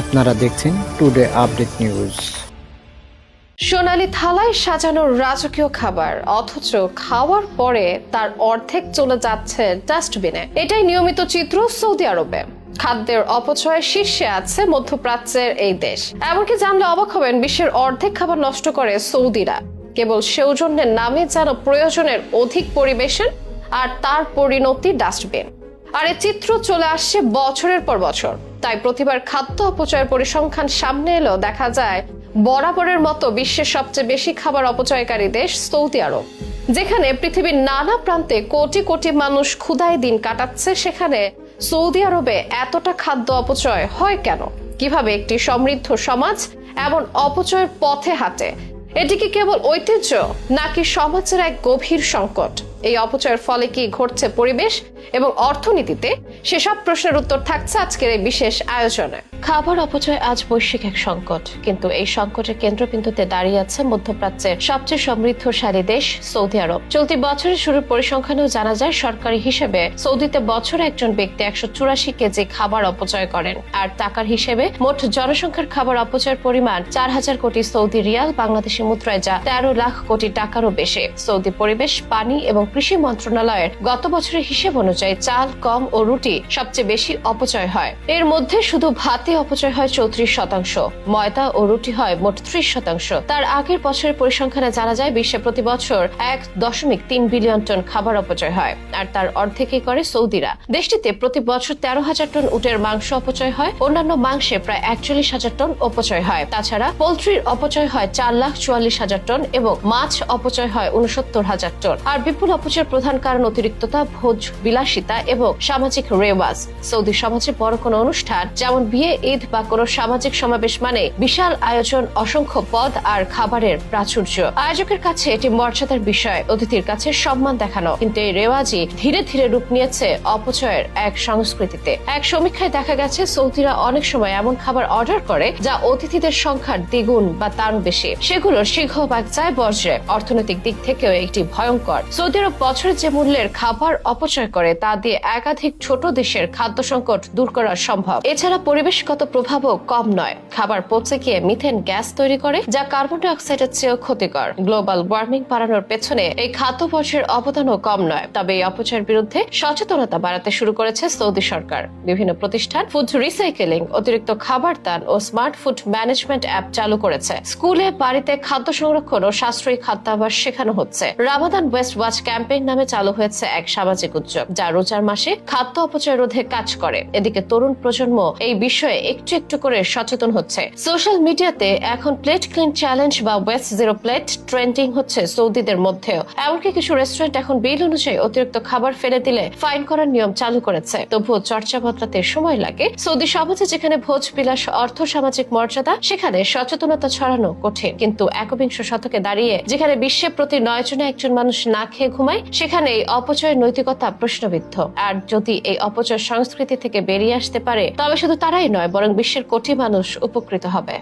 আপনারা দেখছেন today update news সোনালি থালায় সাজানো রাজকীয় খাবার, অথচ খাওয়ার পরে তার অর্ধেক চলে যাচ্ছে ডাস্টবিনে। এটাই নিয়মিত চিত্র সৌদি আরবে। খাদ্যের অপচয়ের শীর্ষে আছে মধ্যপ্রাচ্যের এই দেশ। এমনকি জানলে অবাক হবেন, বিশ্বের অর্ধেক খাবার নষ্ট করে সৌদিরা। কেবল সৌজন্যের নামে যেন প্রয়োজনের অধিক পরিবেশন আর তার পরিণতি ডাস্টবিন। আর এ চিত্র চলে আসছে বছরের পর বছর। তাই প্রতিবার খাদ্য অপচয়ের পরিসংখ্যান সামনে এলো, দেখা যায় বরাবরের মতো বিশ্বের সবচেয়ে বেশি খাবার অপচয়কারী দেশ সৌদি আরব। যেখানে পৃথিবীর নানা প্রান্তে কোটি কোটি মানুষ ক্ষুধায় দিন কাটাচ্ছে, সেখানে সৌদি আরবে এতটা খাদ্য অপচয় হয় কেন? কীভাবে একটি সমৃদ্ধ সমাজ এমন অপচয়ের পথে হাঁটে? এটি কি কেবল ঐতিহ্য, নাকি সমাজের এক গভীর সংকট? এই অপচয়ের ফলে কি ঘটছে পরিবেশ এবং অর্থনীতিতে? সেসব প্রশ্নের উত্তর থাকছে আজকের এই বিশেষ আয়োজনে। খাবার অপচয় আজ বৈশ্বিক এক সংকট। কিন্তু এই সংকটের কেন্দ্রবিন্দুতে দাঁড়িয়ে আছে মধ্যপ্রাচ্যের সবচেয়ে সমৃদ্ধশালী দেশ সৌদি আরব। চলতি বছরের শুরুর পরিসংখ্যানেও জানা যায়, সরকারি হিসেবে সৌদিতে বছরে একজন ব্যক্তি একশো চুরাশি কেজি খাবার অপচয় করেন। আর টাকার হিসেবে মোট জনসংখ্যার খাবার অপচয়ের পরিমাণ চার হাজার কোটি সৌদি রিয়াল, বাংলাদেশি মুদ্রায় যা তেরো লাখ কোটি টাকারও বেশি। সৌদি পরিবেশ, পানি এবং কৃষি মন্ত্রণালয়ের গত বছরের হিসেব অনুযায়ী চাল কম ও রুটি সবচেয়ে বেশি অপচয় হয়। এর মধ্যে শুধু ভাতে অপচয় হয় চৌত্রিশ শতাংশ, ময়দা ও রুটি হয় মোট ত্রিশ শতাংশ। তার আগের বছরের পরিসংখ্যানে জানা যায়, বিশ্বে প্রতি বছর এক দশমিক তিন বিলিয়ন টন খাবার অপচয় হয়, আর তার অর্ধেকই করে সৌদিরা। দেশটিতে প্রতি বছর তেরো হাজার টন উটের মাংস অপচয় হয়, অন্যান্য মাংসে প্রায় একচল্লিশ হাজার টন অপচয় হয়। তাছাড়া পোলট্রির অপচয় হয় চার লাখ চুয়াল্লিশ হাজার টন এবং মাছ অপচয় হয় উনসত্তর হাজার টন। আর বিপুল অপচয়ের প্রধান কারণ অতিরিক্ততা, ভোজ বিলাসিতা এবং সামাজিক রেওয়াজ। সৌদি সমাজে বড় কোনো অনুষ্ঠান, যেমন বিয়ে, ঈদ বা কোনো সামাজিক সমাবেশ মানে বিশাল আয়োজন, অসংখ্য পদ আর খাবারের প্রাচুর্য। আয়োজকের কাছে এটি মর্যাদার বিষয়, অতিথির কাছে সম্মান দেখানো। কিন্তু এই রেওয়াজই ধীরে ধীরে রূপ নিয়েছে অপচয়ের এক সংস্কৃতিতে। এক সমীক্ষায় দেখা গেছে, সৌদিরা অনেক সময় এমন খাবার অর্ডার করে, যা অতিথিদের সংখ্যার দ্বিগুণ বা তার বেশি। সেগুলোর সিংহভাগ যায় বজ্রে অর্থনৈতিক দিক থেকেও একটি ভয়ঙ্কর। সৌদি আরব বছরে যে মূল্যের খাবার অপচয় করে তা দিয়ে একাধিক ছোট দেশের খাদ্য সংকট দূর করা সম্ভব। এছাড়া পরিবেশগত প্রভাবও কম নয়। খাবার পচে গিয়ে মিথেন গ্যাস তৈরি করে, যা কার্বন ডাই অক্সাইডের চেয়েও ক্ষতিকর। গ্লোবাল ওয়ার্মিং বাড়ানোর পেছনে এই খাদ্য বর্জ্যের অবদানও কম নয়। তবে এই অপচয়ের বিরুদ্ধে সচেতনতা বাড়াতে শুরু করেছে সৌদি সরকার। বিভিন্ন প্রতিষ্ঠান ফুড রিসাইকেলিং, অতিরিক্ত খাবার দান ও স্মার্ট ফুড ম্যানেজমেন্ট অ্যাপ চালু করেছে। স্কুলে, বাড়িতে খাদ্য সংরক্ষণ ও সাশ্রয়ী খাদ্যাভ্যাস শেখানো হচ্ছে। রামাদান ওয়েস্ট ওয়াচ ক্যাম্পেইন নামে চালু হয়েছে এক সামাজিক উদ্যোগ, যা রোজার মাসে খাদ্য অপচয় রোধে কাজ করে। এদিকে তরুণ প্রজন্ম এই বিষয়ে একটু একটু করে সচেতন হচ্ছে। সোশ্যাল মিডিয়াতে এখন প্লেট ক্লিন চ্যালেঞ্জ বা ওয়েস্ট জিরো প্লেট ট্রেন্ডিং হচ্ছে সৌদিদের মধ্যেও। এমনকি কিছু রেস্টুরেন্ট এখন বিল অনুযায়ী অতিরিক্ত খাবার ফেলে দিলে ফাইন করার নিয়ম চালু করেছে। তবুও চর্চা বদলাতে সময় লাগে। সৌদি সমাজে যেখানে ভোজ বিলাস অর্থ সামাজিক মর্যাদা, সেখানে সচেতনতা ছড়ানো কঠিন। কিন্তু একবিংশ শতকে দাঁড়িয়ে যেখানে বিশ্বে প্রতি নয় জনে একজন মানুষ না খেয়ে ঘুমায় সেখানে এই অপচয়ের নৈতিকতা প্রশ্নবিদ্ধ। আর যদি এই অপচয় সংস্কৃতি থেকে বেরিয়ে আসতে পারে, তবে শুধু তারাই নয়, বরং বিশ্বের কোটি মানুষ উপকৃত হবে।